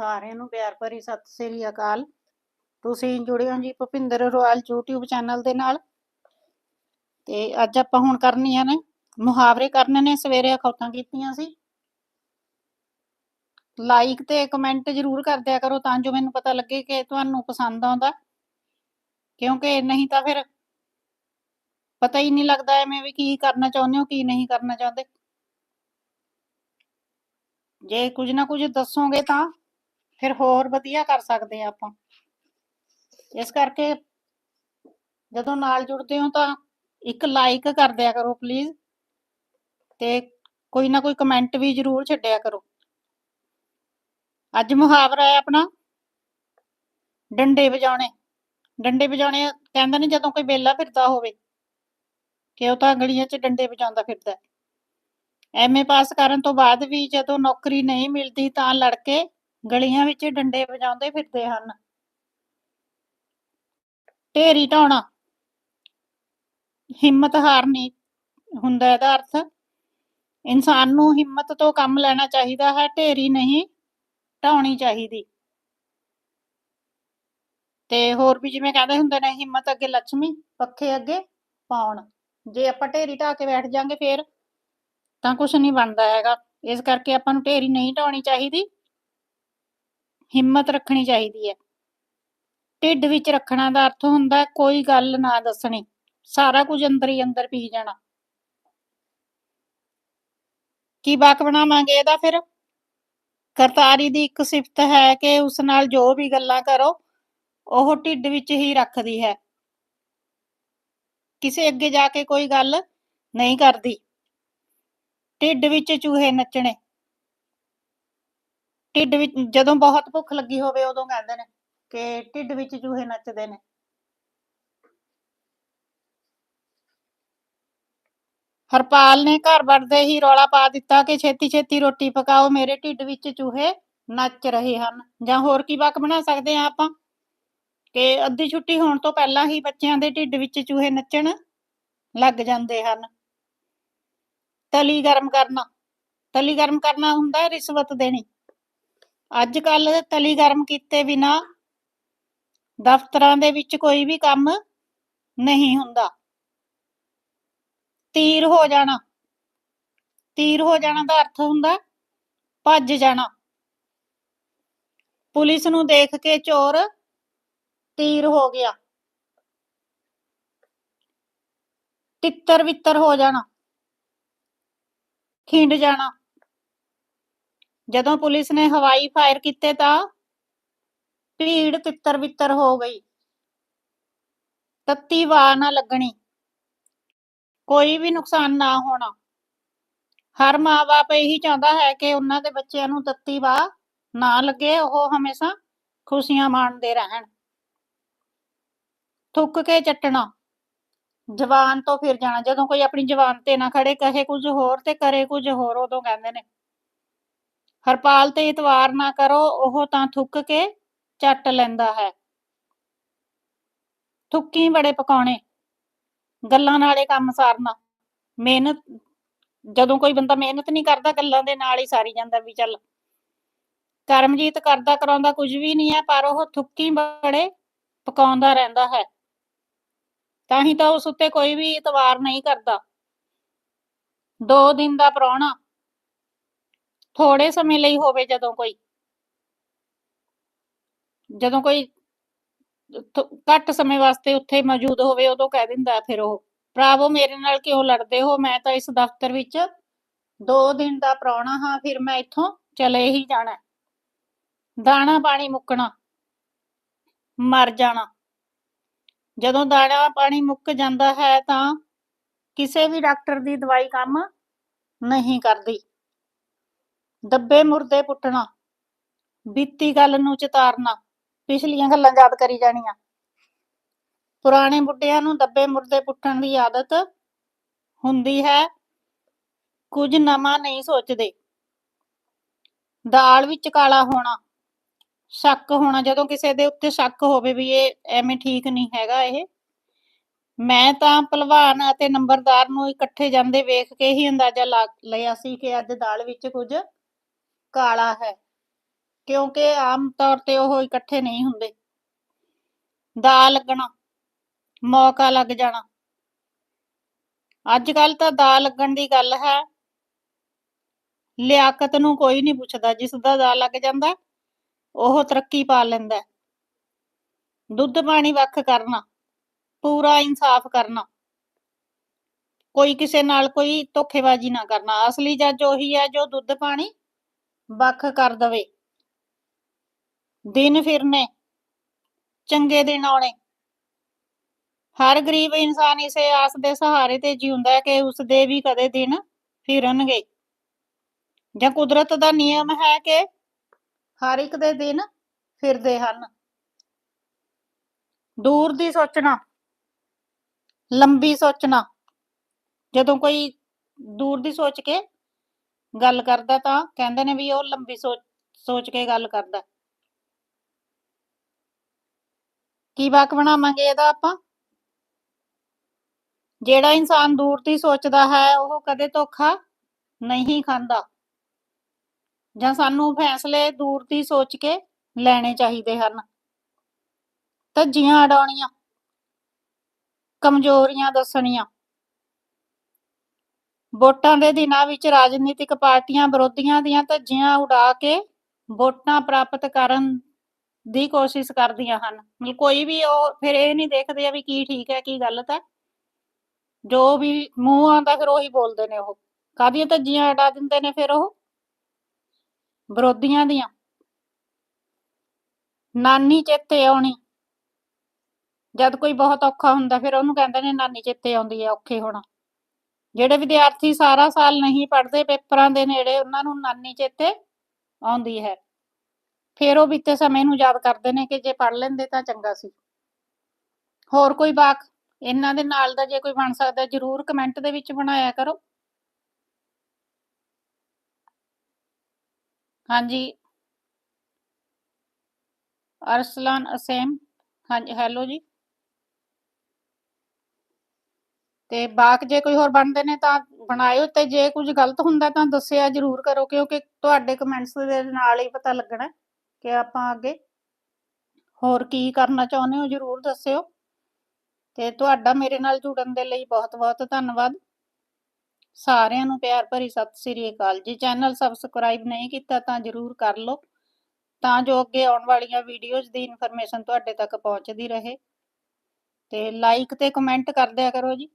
ਸਾਰਿਆਂ ਨੂੰ ਪਿਆਰ ਭਰੀ ਸਤਿ ਸ੍ਰੀ ਅਕਾਲ। ਤੁਸੀਂ ਜੁੜੇ ਹੋ ਜੀ ਭੁਪਿੰਦਰ ਰੋਇਲ YouTube ਚੈਨਲ ਦੇ ਨਾਲ। ਤੇ ਅੱਜ ਆਪਾਂ ਹੁਣ ਕਰਨੀਆਂ ਨੇ, ਮੁਹਾਵਰੇ ਕਰਨੇ ਨੇ ਸਵੇਰੇ ਅਖੌਤਾਂ ਕੀਤੀਆਂ ਸੀ। ਲਾਈਕ ਤੇ ਕਮੈਂਟ ਜ਼ਰੂਰ ਕਰ ਦਿਆ ਕਰੋ ਤਾਂ ਜੋ ਮੈਨੂੰ ਪਤਾ ਲੱਗੇ ਕਿ ਤੁਹਾਨੂੰ ਪਸੰਦ ਆਉਂਦਾ। ਕਿਉਂਕਿ ਨਹੀਂ ਤਾਂ ਫਿਰ ਪਤਾ ਹੀ ਨਹੀਂ ਲੱਗਦਾ ਐਵੇਂ ਵੀ ਕੀ ਕਰਨਾ ਚਾਹੁੰਦੇ ਹੋ, ਕੀ ਨਹੀਂ ਕਰਨਾ ਚਾਹੁੰਦੇ। ਜੇ ਕੁਝ ਨਾ ਕੁਝ ਦੱਸੋਗੇ ਤਾਂ ਫਿਰ ਹੋਰ ਵਧੀਆ ਕਰ ਸਕਦੇ ਆ ਆਪਾਂ। ਇਸ ਕਰਕੇ ਜਦੋਂ ਨਾਲ ਜੁੜਦੇ ਹੋ ਤਾਂ ਇੱਕ ਲਾਈਕ ਕਰ ਦਿਆ ਕਰੋ ਪਲੀਜ਼ ਤੇ ਕੋਈ ਨਾ ਕੋਈ ਕਮੈਂਟ ਵੀ ਜ਼ਰੂਰ ਛੱਡਿਆ ਕਰੋ। ਅੱਜ ਮੁਹਾਵਰਾ ਹੈ ਆਪਣਾ ਡੰਡੇ ਵਜਾਉਣੇ। ਡੰਡੇ ਵਜਾਉਣੇ ਕਹਿੰਦੇ ਨੇ ਜਦੋਂ ਕੋਈ ਵੇਲਾ ਫਿਰਦਾ ਹੋਵੇ ਕਿ ਉਹ ਤਾਂ ਗਲੀਆਂ 'ਚ ਡੰਡੇ ਵਜਾਉਂਦਾ ਫਿਰਦਾ ਐਮਏ ਪਾਸ ਕਰਨ ਤੋਂ ਬਾਅਦ ਵੀ ਜਦੋਂ ਨੌਕਰੀ ਨਹੀਂ ਮਿਲਦੀ ਤਾਂ ਲੜਕੇ ਗਲੀਆਂ ਵਿੱਚ ਡੰਡੇ ਵਜਾਉਂਦੇ ਫਿਰਦੇ ਹਨ। ਢੇਰੀ ਢਾਉਣਾ। ਹਿੰਮਤ ਹਾਰਨੀ ਹੁੰਦਾ ਇਹਦਾ ਅਰਥ। ਇਨਸਾਨ ਨੂੰ ਹਿੰਮਤ ਤੋਂ ਕੰਮ ਲੈਣਾ ਚਾਹੀਦਾ ਹੈ, ਢੇਰੀ ਨਹੀਂ ਢਾਉਣੀ ਚਾਹੀਦੀ। ਤੇ ਹੋਰ ਵੀ ਜਿਵੇਂ ਕਹਿੰਦੇ ਹੁੰਦੇ ਨੇ, ਹਿੰਮਤ ਅੱਗੇ ਲక్ష్ਮੀ ਪੱਖੇ ਅੱਗੇ ਪਾਉਣ। ਜੇ ਆਪਾਂ ਢੇਰੀ ਢਾ ਕੇ ਬੈਠ ਜਾਾਂਗੇ ਫੇਰ ਤਾਂ ਕੁਝ ਨਹੀਂ ਬਣਦਾ ਹੈਗਾ। ਇਸ ਕਰਕੇ ਆਪਾਂ ਨੂੰ ਢੇਰੀ ਨਹੀਂ ਢਾਉਣੀ ਚਾਹੀਦੀ। ਹਿੰਮਤ ਰੱਖਣੀ ਚਾਹੀਦੀ ਹੈ। ਢਿੱਡ ਵਿੱਚ ਰੱਖਣਾ ਦਾ ਅਰਥ ਹੁੰਦਾ ਕੋਈ ਗੱਲ ਨਾ ਦੱਸਣੀ, ਸਾਰਾ ਕੁਝ ਅੰਦਰ ਹੀ ਅੰਦਰ ਪੀ ਜਾਣਾ। ਕੀ ਬਾਕ ਬਣਾਵਾਂਗੇ ਇਹਦਾ ਫਿਰ? ਕਰਤਾਰੀ ਦੀ ਇੱਕ ਸਿਫਤ ਹੈ ਕਿ ਉਸ ਨਾਲ ਜੋ ਵੀ ਗੱਲਾਂ ਕਰੋ, ਉਹ ਢਿੱਡ ਵਿੱਚ ਹੀ ਰੱਖਦੀ ਹੈ। ਕਿਸੇ ਅੱਗੇ ਜਾ ਕੇ ਕੋਈ ਗੱਲ ਨਹੀਂ ਕਰਦੀ। ਢਿੱਡ ਵਿੱਚ ਚੂਹੇ ਨੱਚਣੇ। ਢਿੱਡ ਵਿੱਚ, ਜਦੋਂ ਬਹੁਤ ਭੁੱਖ ਲੱਗੀ ਹੋਵੇ, ਉਦੋਂ ਕਹਿੰਦੇ ਨੇ ਕਿ ਢਿੱਡ ਵਿੱਚ ਚੂਹੇ ਨੱਚਦੇ ਨੇ। ਹਰਪਾਲ ਨੇ ਘਰ ਵੜਦੇ ਹੀ ਰੌਲਾ ਪਾ ਦਿੱਤਾ ਕਿ ਛੇਤੀ ਛੇਤੀ ਰੋਟੀ ਪਕਾਓ, ਮੇਰੇ ਢਿੱਡ ਵਿੱਚ ਚੂਹੇ ਨੱਚ ਰਹੇ ਹਨ। ਜਾਂ ਹੋਰ ਕੀ ਵਾਕ ਬਣਾ ਸਕਦੇ ਆ ਆਪਾਂ? ਕਿ ਅੱਧੀ ਛੁੱਟੀ ਹੋਣ ਤੋਂ ਪਹਿਲਾਂ ਹੀ ਬੱਚਿਆਂ ਦੇ ਢਿੱਡ ਵਿੱਚ ਚੂਹੇ ਨੱਚਣ ਲੱਗ ਜਾਂਦੇ ਹਨ। ਤਲੀ ਗਰਮ ਕਰਨਾ। ਤਲੀ ਗਰਮ ਕਰਨਾ ਹੁੰਦਾ ਰਿਸ਼ਵਤ ਦੇਣੀ। ਅੱਜ ਕੱਲ ਤਲੀ ਗਰਮ ਕੀਤੇ ਬਿਨਾ ਦਫ਼ਤਰਾਂ ਦੇ ਵਿੱਚ ਕੋਈ ਵੀ ਕੰਮ ਨਹੀਂ ਹੁੰਦਾ। ਤੀਰ ਹੋ ਜਾਣਾ। ਤੀਰ ਹੋ ਜਾਣਾ ਦਾ ਅਰਥ ਹੁੰਦਾ ਭੱਜ ਜਾਣਾ। ਪੁਲਿਸ ਨੂੰ ਦੇਖ ਕੇ ਚੋਰ ਤੀਰ ਹੋ ਗਿਆ। ਤਿੱਤਰ ਵਿਤਰ ਹੋ ਜਾਣਾ। ਖਿੰਡ ਜਾਣਾ। ਜਦੋਂ ਪੁਲਿਸ ਨੇ ਹਵਾਈ ਫਾਇਰ ਕੀਤੇ ਤਾਂ ਭੀੜ ਤਿੱਤਰ ਵਿਤਰ ਹੋ ਗਈ। ਤੱਤੀ ਵਾਹ ਨਾ ਲੱਗਣੀ। ਕੋਈ ਵੀ ਨੁਕਸਾਨ ਨਾ ਹੋਣਾ। ਹਰ ਮਾਪੇ ਇਹੀ ਚਾਹੁੰਦਾ ਹੈ ਕਿ ਉਹਨਾਂ ਦੇ ਬੱਚਿਆਂ ਨੂੰ ਤੱਤੀ ਵਾਹ ਨਾ ਲੱਗੇ, ਉਹ ਹਮੇਸ਼ਾ ਖੁਸ਼ੀਆਂ ਮਾਣਦੇ ਰਹਿਣ। ਥੁੱਕ ਕੇ ਚੱਟਣਾ। ਜਵਾਨ ਤੋਂ ਫਿਰ ਜਾਣਾ। ਜਦੋਂ ਕੋਈ ਆਪਣੀ ਜਵਾਨ ਤੇ ਨਾ ਖੜੇ, ਕਹੇ ਕੁਝ ਹੋਰ ਤੇ ਕਰੇ ਕੁਝ ਹੋਰ, ਉਦੋਂ ਕਹਿੰਦੇ ਨੇ ਹਰਪਾਲ ਤੇ ਇਤਵਾਰ ਨਾ ਕਰੋ, ਉਹ ਤਾਂ ਥੁੱਕ ਕੇ ਚੱਟ ਲੈਂਦਾ ਹੈ। ਥੁੱਕੀ ਬੜੇ ਪਕਾਉਣੇ, ਗੱਲਾਂ ਨਾਲੇ ਕੰਮ ਸਾਰਨਾ। ਮਿਹਨਤ, ਜਦੋਂ ਕੋਈ ਬੰਦਾ ਮਿਹਨਤ ਨਹੀਂ ਕਰਦਾ, ਗੱਲਾਂ ਦੇ ਨਾਲ ਹੀ ਸਾਰੀ ਜਾਂਦਾ ਵੀ ਚੱਲ। ਕਰਮਜੀਤ ਕਰਦਾ ਕਰਾਉਂਦਾ ਕੁਝ ਵੀ ਨਹੀਂ ਹੈ, ਪਰ ਉਹ ਥੁੱਕੀ ਬੜੇ ਪਕਾਉਂਦਾ ਰਹਿੰਦਾ ਹੈ। ਤਾਂ ਹੀ ਤਾਂ ਉਸ ਉੱਤੇ ਕੋਈ ਵੀ ਇਤਵਾਰ ਨਹੀਂ ਕਰਦਾ। ਦੋ ਦਿਨ ਦਾ ਪ੍ਰਾਹੁਣਾ ਥੋੜੇ ਸਮੇਂ ਲਈ ਹੋਵੇ ਜਦੋਂ ਕੋਈ ਜਦੋਂ ਕੋਈ ਘੱਟ ਸਮੇਂ ਵਾਸਤੇ ਉੱਥੇ ਮੌਜੂਦ ਹੋਵੇ ਉਦੋਂ ਕਹਿ ਦਿੰਦਾ ਫਿਰ ਉਹ, ਭਰਾਵੋ ਮੇਰੇ ਨਾਲ ਕਿਉਂ ਲੜਦੇ ਹੋ? ਮੈਂ ਤਾਂ ਇਸ ਦਫ਼ਤਰ ਵਿੱਚ ਦੋ ਦਿਨ ਦਾ ਪ੍ਰਾਹੁਣਾ ਹਾਂ, ਫਿਰ ਮੈਂ ਇੱਥੋਂ ਚਲੇ ਹੀ ਜਾਣਾ ਦਾਣਾ ਪਾਣੀ ਮੁੱਕਣਾ, ਮਰ ਜਾਣਾ। ਜਦੋਂ ਦਾਣਾ ਪਾਣੀ ਮੁੱਕ ਜਾਂਦਾ ਹੈ ਤਾਂ ਕਿਸੇ ਵੀ ਡਾਕਟਰ ਦੀ ਦਵਾਈ ਕੰਮ ਨਹੀਂ ਕਰਦੀ। ਦੱਬੇ ਮੁਰਦੇ ਪੁੱਟਣਾ, ਬੀਤੀ ਗੱਲ ਨੂੰ ਚਿਤਾਰਨਾ, ਪਿਛਲੀਆਂ ਗੱਲਾਂ ਯਾਦ ਕਰੀ ਜਾਣੀਆਂ। ਪੁਰਾਣੇ ਬੁੱਢਿਆਂ ਨੂੰ ਦੱਬੇ ਮੁਰਦੇ ਪੁੱਟਣ ਦੀ ਆਦਤ ਹੁੰਦੀ ਹੈ, ਕੁਝ ਨਵਾਂ ਨਹੀਂ ਸੋਚਦੇ। ਦਾਲ ਵਿੱਚ ਕਾਲਾ ਹੋਣਾ, ਸ਼ੱਕ ਹੋਣਾ, ਜਦੋਂ ਕਿਸੇ ਦੇ ਉੱਤੇ ਸ਼ੱਕ ਹੋਵੇ ਵੀ ਇਹ ਐਵੇਂ ਠੀਕ ਨਹੀਂ ਹੈਗਾ ਇਹ, ਮੈਂ ਤਾਂ ਭਲਵਾਨ ਅਤੇ ਨੰਬਰਦਾਰ ਨੂੰ ਇਕੱਠੇ ਜਾਂਦੇ ਵੇਖ ਕੇ ਹੀ ਅੰਦਾਜ਼ਾ ਲਾ ਲਿਆ ਸੀ ਕਿ ਅੱਜ ਦਾਲ ਵਿੱਚ ਕੁਝ ਕਾਲਾ ਹੈ, ਕਿਉਂਕਿ ਆਮ ਤੌਰ ਤੇ ਉਹ ਇਕੱਠੇ ਨਹੀਂ ਹੁੰਦੇ। ਦਾ ਲੱਗਣਾ, ਮੌਕਾ ਲੱਗ ਜਾਣਾ। ਅੱਜ ਕੱਲ ਤਾਂ ਦਾ ਲੱਗਣ ਦੀ ਗੱਲ ਹੈ। ਲਿਆਕਤ ਨੂੰ ਕੋਈ ਨਹੀਂ ਪੁੱਛਦਾ, ਜਿਸ ਦਾ ਦਾ ਲੱਗ ਜਾਂਦਾ, ਉਹ ਤਰੱਕੀ ਪਾ ਲੈਂਦਾ ਦੁੱਧ ਪਾਣੀ ਵੱਖ ਕਰਨਾ, ਪੂਰਾ ਇਨਸਾਫ ਕਰਨਾ। ਕੋਈ ਕਿਸੇ ਨਾਲ ਕੋਈ ਧੋਖੇਬਾਜ਼ੀ ਨਾ ਕਰਨਾ। ਅਸਲੀ ਜੱਜ ਉਹੀ ਹੈ ਜੋ ਦੁੱਧ, ਪਾਣੀ ਵੱਖ ਕਰ ਦਵੇ। ਦਿਨ ਫਿਰਨੇ, ਚੰਗੇ ਦਿਨ ਆਉਣੇ। ਹਰ ਗਰੀਬ ਇਨਸਾਨ ਇਸੇ ਆਸ ਦੇ ਸਹਾਰੇ ਤੇ ਜਿਉਂਦਾ ਹੈ ਕਿ ਉਸ ਦੇ ਵੀ ਕਦੇ ਦਿਨ ਫਿਰਨਗੇ। ਜਾਂ ਕੁਦਰਤ ਦਾ ਨਿਯਮ ਹੈ ਕਿ ਹਰ ਇੱਕ ਦੇ ਦਿਨ ਫਿਰਦੇ ਹਨ। ਦੂਰ ਦੀ ਸੋਚਣਾ, ਲੰਬੀ ਸੋਚਣਾ। ਜਦੋਂ ਕੋਈ ਦੂਰ ਦੀ ਸੋਚ ਕੇ ਗੱਲ ਕਰਦਾ ਤਾਂ ਕਹਿੰਦੇ ਨੇ ਵੀ ਉਹ ਲੰਬੀ ਸੋਚ ਸੋਚ ਕੇ ਗੱਲ ਕਰਦਾ। ਕੀ ਵਾਕ ਬਣਾਵਾਂਗੇ ਇਹਦਾ ਆਪਾਂ? ਜਿਹੜਾ ਇਨਸਾਨ ਦੂਰ ਦੀ ਸੋਚਦਾ ਹੈ, ਉਹ ਕਦੇ ਧੋਖਾ ਨਹੀਂ ਖਾਂਦਾ। ਜਾਂ ਸਾਨੂੰ ਫੈਸਲੇ ਦੂਰ ਦੀ ਸੋਚ ਕੇ ਲੈਣੇ ਚਾਹੀਦੇ ਹਨ। ਧੱਜੀਆਂ ਅਡਾਉਣੀਆਂ, ਕਮਜ਼ੋਰੀਆਂ ਦੱਸਣੀਆਂ। ਵੋਟਾਂ ਦੇ ਦਿਨਾਂ ਵਿੱਚ ਰਾਜਨੀਤਿਕ ਪਾਰਟੀਆਂ ਵਿਰੋਧੀਆਂ ਦੀਆਂ ਧੱਜੀਆਂ ਉਡਾ ਕੇ ਵੋਟਾਂ ਪ੍ਰਾਪਤ ਕਰਨ ਦੀ ਕੋਸ਼ਿਸ਼ ਕਰਦੀਆਂ ਹਨ। ਮਤਲਬ ਕੋਈ ਵੀ ਉਹ ਫਿਰ ਇਹ ਨਹੀਂ ਦੇਖਦੇ ਆ ਵੀ ਕੀ ਠੀਕ ਹੈ, ਕੀ ਗਲਤ ਹੈ। ਜੋ ਵੀ ਮੂੰਹ ਆਉਂਦਾ ਫਿਰ ਉਹੀ ਬੋਲਦੇ ਨੇ ਉਹ। ਕਾਹਦੀਆਂ ਧੱਜੀਆਂ ਉਡਾ ਦਿੰਦੇ ਨੇ ਫਿਰ ਉਹ? ਵਿਰੋਧੀਆਂ ਦੀਆਂ। ਨਾਨੀ ਚੇਤੇ ਆਉਣੀ। ਜਦ ਕੋਈ ਬਹੁਤ ਔਖਾ ਹੁੰਦਾ ਫਿਰ ਉਹਨੂੰ ਕਹਿੰਦੇ ਨੇ ਨਾਨੀ ਚੇਤੇ ਆਉਂਦੀ ਹੈ ਔਖੇ ਹੋਣਾ। ਜਿਹੜੇ ਵਿਦਿਆਰਥੀ ਸਾਰਾ ਸਾਲ ਨਹੀਂ ਪੜ੍ਹਦੇ ਪੇਪਰਾਂ ਦੇ ਨੇੜੇ, ਉਹਨਾਂ ਨੂੰ ਨਾਨੀ ਚੇਤੇ ਆਉਂਦੀ ਹੈ। ਫਿਰ ਉਹ ਬੀਤੇ ਸਮੇਂ ਨੂੰ ਯਾਦ ਕਰਦੇ ਨੇ ਕਿ ਜੇ ਪੜ੍ਹ ਲੈਂਦੇ ਤਾਂ ਚੰਗਾ ਸੀ। ਹੋਰ ਕੋਈ ਵਾਕ? ਇਹਨਾਂ ਦੇ ਨਾਲ ਦਾ ਜੇ ਕੋਈ ਬਣ ਸਕਦਾ, ਜਰੂਰ ਕਮੈਂਟ ਦੇ ਵਿੱਚ ਬਣਾਇਆ ਕਰੋ। ਹਾਂਜੀ। ਅਰਸਲਾਨ ਅਸੇਮ। ਹਾਂਜੀ, ਹੈਲੋ ਜੀ। ਤੇ ਬਾਕ ਜੇ ਕੋਈ ਹੋਰ ਬਣਦੇ ਨੇ ਤਾਂ ਬਣਾਇਓ ਤੇ ਜੇ ਕੁਝ ਗਲਤ ਹੁੰਦਾ ਤਾਂ ਦੱਸਿਆ ਜਰੂਰ ਕਰੋ, ਕਿਉਂਕਿ ਤੁਹਾਡੇ ਕਮੈਂਟਸ ਦੇ ਨਾਲ ਹੀ ਪਤਾ ਲੱਗਣਾ ਕਿ ਆਪਾਂ ਅੱਗੇ ਹੋਰ ਕੀ ਕਰਨਾ ਚਾਹੁੰਦੇ ਹੋ, ਜਰੂਰ ਦੱਸਿਓ। ਤੇ ਤੁਹਾਡਾ ਮੇਰੇ ਨਾਲ ਜੁੜਨ ਦੇ ਲਈ ਬਹੁਤ-ਬਹੁਤ ਧੰਨਵਾਦ। ਸਾਰਿਆਂ ਨੂੰ ਪਿਆਰ ਭਰੀ ਸਤਿ ਸ੍ਰੀ ਅਕਾਲ ਜੀ। ਚੈਨਲ ਸਬਸਕ੍ਰਾਈਬ ਨਹੀਂ ਕੀਤਾ ਤਾਂ ਜਰੂਰ ਕਰ ਲਓ, ਤਾਂ ਜੋ ਅੱਗੇ ਆਉਣ ਵਾਲੀਆਂ ਵੀਡੀਓਜ਼ ਦੀ ਇਨਫੋਰਮੇਸ਼ਨ ਤੁਹਾਡੇ ਤੱਕ ਪਹੁੰਚਦੀ ਰਹੇ। ਤੇ ਲਾਈਕ ਤੇ ਕਮੈਂਟ ਕਰਦਿਆ ਕਰੋ ਜੀ।